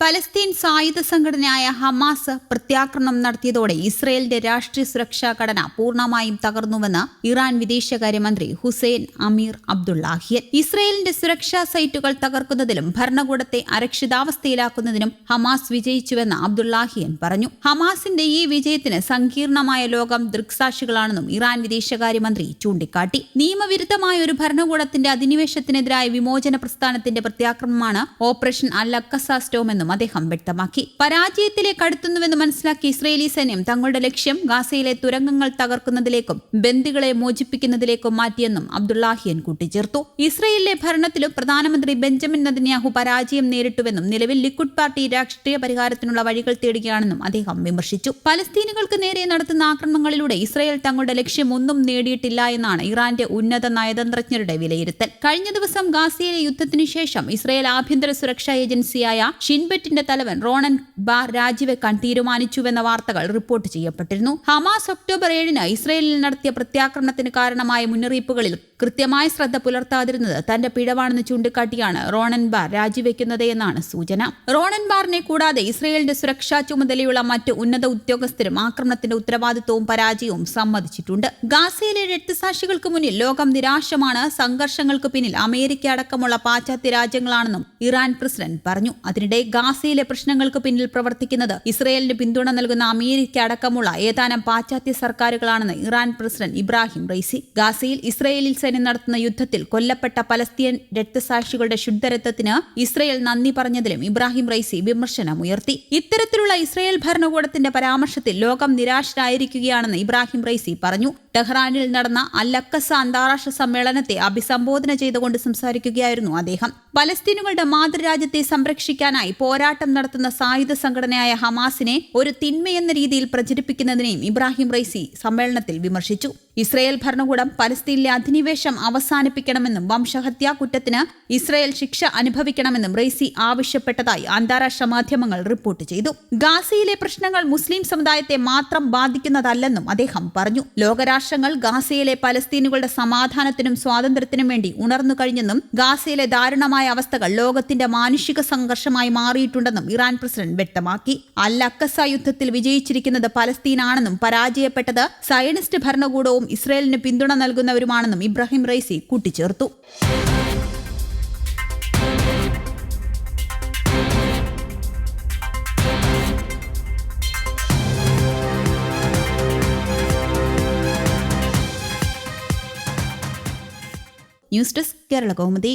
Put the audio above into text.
Palestine സായുധ സംഘടനയായ Hamas പ്രത്യാക്രമണം നടത്തിയതോടെ ഇസ്രയേലിന്റെ രാഷ്ട്രീയ സുരക്ഷാ ഘടന പൂർണമായും തകർന്നുവെന്ന് ഇറാൻ വിദേശകാര്യമന്ത്രി ഹുസൈൻ അമീർ അബ്ദുള്ളാഹിയൻ ഇസ്രയേലിന്റെ സുരക്ഷാ സൈറ്റുകൾ തകർക്കുന്നതിലും ഭരണകൂടത്തെ അരക്ഷിതാവസ്ഥയിലാക്കുന്നതിനും ഹമാസ് വിജയിച്ചുവെന്ന് അബ്ദുള്ളാഹിയൻ പറഞ്ഞു. ഹമാസിന്റെ ഈ വിജയത്തിന് സങ്കീർണമായ ലോകം ദൃക്സാക്ഷികളാണെന്നും ഇറാൻ വിദേശകാര്യമന്ത്രി ചൂണ്ടിക്കാട്ടി. നിയമവിരുദ്ധമായ ഒരു ഭരണകൂടത്തിന്റെ അധിനിവേശത്തിനെതിരായ വിമോചന പ്രസ്ഥാനത്തിന്റെ പ്രത്യാക്രമണമാണ് ഓപ്പറേഷൻ അൽ അക്കസ അദ്ദേഹം വ്യക്തമാക്കി. പരാജയത്തിലേക്ക് അടുത്തുന്നുവെന്ന് മനസ്സിലാക്കി ഇസ്രയേലി സൈന്യം തങ്ങളുടെ ലക്ഷ്യം ഗാസയിലെ തുരങ്കങ്ങൾ തകർക്കുന്നതിലേക്കും ബന്ദികളെ മോചിപ്പിക്കുന്നതിലേക്കും മാറ്റിയെന്നും അബ്ദുള്ളാഹിയൻ കൂട്ടിച്ചേർത്തു. ഇസ്രയേലിലെ ഭരണത്തിലും പ്രധാനമന്ത്രി ബെഞ്ചമിൻ നദന്യാഹു പരാജയം നേരിട്ടുവെന്നും നിലവിൽ ലിക്വിഡ് പാർട്ടി രാഷ്ട്രീയ പരിഹാരത്തിനുള്ള വഴികൾ തേടുകയാണെന്നും അദ്ദേഹം വിമർശിച്ചു. പലസ്തീനുകൾക്ക് നേരെ നടത്തുന്ന ആക്രമണങ്ങളിലൂടെ ഇസ്രയേൽ തങ്ങളുടെ ലക്ഷ്യം ഒന്നും നേടിയിട്ടില്ല എന്നാണ് ഇറാന്റെ ഉന്നത നയതന്ത്രജ്ഞരുടെ വിലയിരുത്തൽ. കഴിഞ്ഞ ദിവസം ഗാസയിലെ യുദ്ധത്തിനു ശേഷം ഇസ്രയേൽ ആഭ്യന്തര സുരക്ഷാ ഏജൻസിയായ ഷിൻബെറ്റിന്റെ തലവൻ റോണൻ ബാർ രാജിവെക്കാൻ തീരുമാനിച്ചുവെന്ന വാർത്തകൾ റിപ്പോർട്ട് ചെയ്യപ്പെട്ടിരുന്നു. ഹമാസ് ഒക്ടോബർ ഏഴിന് ഇസ്രയേലിൽ നടത്തിയ പ്രത്യാക്രമണത്തിന് കാരണമായ മുന്നറിയിപ്പുകളിൽ കൃത്യമായ ശ്രദ്ധ പുലർത്താതിരുന്നത് തന്റെ പിഴവാണെന്ന് ചൂണ്ടിക്കാട്ടിയാണ് റോണൻ ബാർ രാജിവെക്കുന്നത് എന്നാണ് സൂചന. റോണൻ ബാറിനെ കൂടാതെ ഇസ്രയേലിന്റെ സുരക്ഷാ ചുമതലയുള്ള മറ്റ് ഉന്നത ഉദ്യോഗസ്ഥരും ആക്രമണത്തിന്റെ ഉത്തരവാദിത്വവും പരാജയവും സമ്മതിച്ചിട്ടുണ്ട്. ഗാസയിലെ രക്തസാക്ഷികൾക്ക് മുന്നിൽ ലോകം നിരാശമാണ്. സംഘർഷങ്ങൾക്ക് പിന്നിൽ അമേരിക്ക അടക്കമുള്ള പാശ്ചാത്യ രാജ്യങ്ങളാണെന്നും ഇറാൻ പ്രസിഡന്റ് പറഞ്ഞു. അതിനിടെ ഗാസയിലെ പ്രശ്നങ്ങൾക്ക് പിന്നിൽ പ്രവർത്തിക്കുന്നത് ഇസ്രയേലിന് പിന്തുണ നൽകുന്ന അമേരിക്ക അടക്കമുള്ള ഏതാനും പാശ്ചാത്യ സർക്കാരുകളാണെന്ന് ഇറാൻ പ്രസിഡന്റ് ഇബ്രാഹിം റൈസി ഗാസയിൽ ഇസ്രയേലിൽ സൈന്യം നടത്തുന്ന യുദ്ധത്തിൽ കൊല്ലപ്പെട്ട പലസ്തീൻ രക്തസാക്ഷികളുടെ ശുദ്ധരത്വത്തിന് ഇസ്രയേൽ നന്ദി പറഞ്ഞതിലും ഇബ്രാഹിം റൈസി വിമർശനമുയർത്തി. ഇത്തരത്തിലുള്ള ഇസ്രയേൽ ഭരണകൂടത്തിന്റെ പരാമർശത്തിൽ ലോകം നിരാശരായിരിക്കുകയാണെന്ന് ഇബ്രാഹിം റൈസി പറഞ്ഞു. ടെഹ്റാനിൽ നടന്ന അല്ലക്കസ അന്താരാഷ്ട്ര സമ്മേളനത്തെ അഭിസംബോധന ചെയ്തുകൊണ്ട് സംസാരിക്കുകയായിരുന്നു അദ്ദേഹം. പലസ്തീനുകളുടെ മാതൃരാജ്യത്തെ സംരക്ഷിക്കാനായി പോരാട്ടം നടത്തുന്ന സായുധ സംഘടനയായ ഹമാസിനെ ഒരു തിന്മയെന്ന രീതിയിൽ പ്രചരിപ്പിക്കുന്നതിനെയും ഇബ്രാഹിം റൈസി സമ്മേളനത്തിൽ വിമർശിച്ചു. ഇസ്രയേൽ ഭരണകൂടം പലസ്തീനിലെ അധിനിവേശം അവസാനിപ്പിക്കണമെന്നും വംശഹത്യാ കുറ്റത്തിന് ഇസ്രയേൽ ശിക്ഷ അനുഭവിക്കണമെന്നും റെയ്സി ആവശ്യപ്പെട്ടതായി അന്താരാഷ്ട്ര മാധ്യമങ്ങൾ റിപ്പോർട്ട് ചെയ്തു. ഗാസയിലെ പ്രശ്നങ്ങൾ മുസ്ലിം സമുദായത്തെ മാത്രം ബാധിക്കുന്നതല്ലെന്നും അദ്ദേഹം പറഞ്ഞു. ലോകരാഷ്ട്രങ്ങൾ ഗാസയിലെ പലസ്തീനുകളുടെ സമാധാനത്തിനും സ്വാതന്ത്ര്യത്തിനും വേണ്ടി ഉണർന്നു കഴിഞ്ഞെന്നും ഗാസയിലെ ദാരുണമായ അവസ്ഥകൾ ലോകത്തിന്റെ മാനുഷിക സംഘർഷമായി മാറിയിട്ടുണ്ടെന്നും ഇറാൻ പ്രസിഡന്റ് വ്യക്തമാക്കി. അൽ അക്കസ യുദ്ധത്തിൽ വിജയിച്ചിരിക്കുന്നത് പലസ്തീനാണെന്നും പരാജയപ്പെട്ടത് സയനിസ്റ്റ് ഭരണകൂടവും ഇസ്രയേലിന് പിന്തുണ നൽകുന്നവരുമാണെന്നും ഇബ്രാഹിം റൈസി കൂട്ടിച്ചേർത്തു. News desk Kerala Kaumudi.